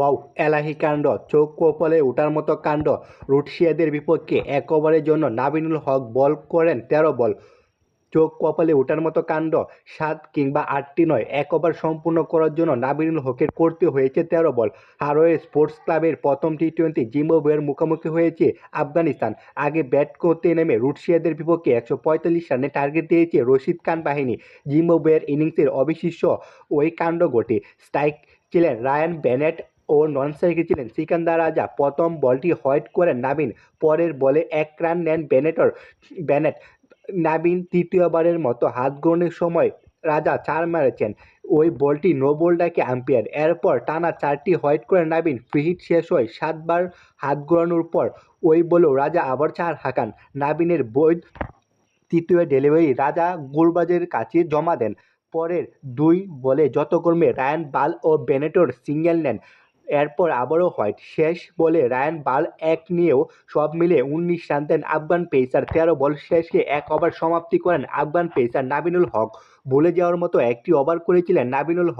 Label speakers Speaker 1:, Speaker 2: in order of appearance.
Speaker 1: Wow, এলাহি কাণ্ড, চোখ কপালে ওঠার মতো কাণ্ড। রুটশিয়াদের বিপক্ষে এক ওভারের জন্য নাবিনুল হক বল করেন তেরো বল। চোখ কপালে ওঠার মতো কাণ্ড, সাত কিংবা আটটি নয় এক ওভার সম্পূর্ণ করার জন্য নাবিনুল হকের করতে হয়েছে তেরো বল। হারোয়ে স্পোর্টস ক্লাবের প্রথম টি টোয়েন্টি জিম্বাবুয়ের মুখোমুখি হয়েছে আফগানিস্তান। আগে ব্যাট করতে নেমে রুটশিয়াদের বিপক্ষে একশো পঁয়তাল্লিশ রানে টার্গেট দিয়েছে রশিদ খান বাহিনী। জিম্বাবুয়ের ইনিংসের অবিশিষ্ট ওই কাণ্ড ঘটে। স্ট্রাইক ছিলেন রায়ান বেনেট ও নন স্ট্রাইকে ছিলেন। সিকান্দার রাজা প্রথম বলটি হোয়াইট করেন নাবিন, পরের বলে এক রান নেন বেনেটর। বেনেট, নাবিন তৃতীয়বারের মতো হাত গ্রহণের সময় রাজা চার মেরেছেন। ওই বলটি নো বল ডাকে আম্পায়ার। এরপর টানা চারটি হোয়াইট করে নাবিন ফ্রিহিট শেষ হয় সাতবার হাত ঘোরানোর পর। ওই বলেও রাজা আবার চার হাঁকান। নাবিনের বৈধ তৃতীয় ডেলিভারি রাজা গুলবাজের কাছে জমা দেন। পরের দুই বলে যতক্রমে রায়ান বাল ও বেনেটর সিঙ্গেল নেন। এরপর আবারও হোয়াইট শেষ বলে রায়ান বাল এক নিয়েও সব মিলে উনিশ রান দেন আফগান পেসার। তেরো বল শেষকে এক ওভার সমাপ্তি করেন আফগান পেসার নাবিনুল হক। ভুলে যাওয়ার মতো একটি ওভার করেছিলেন নাবিনুল হক।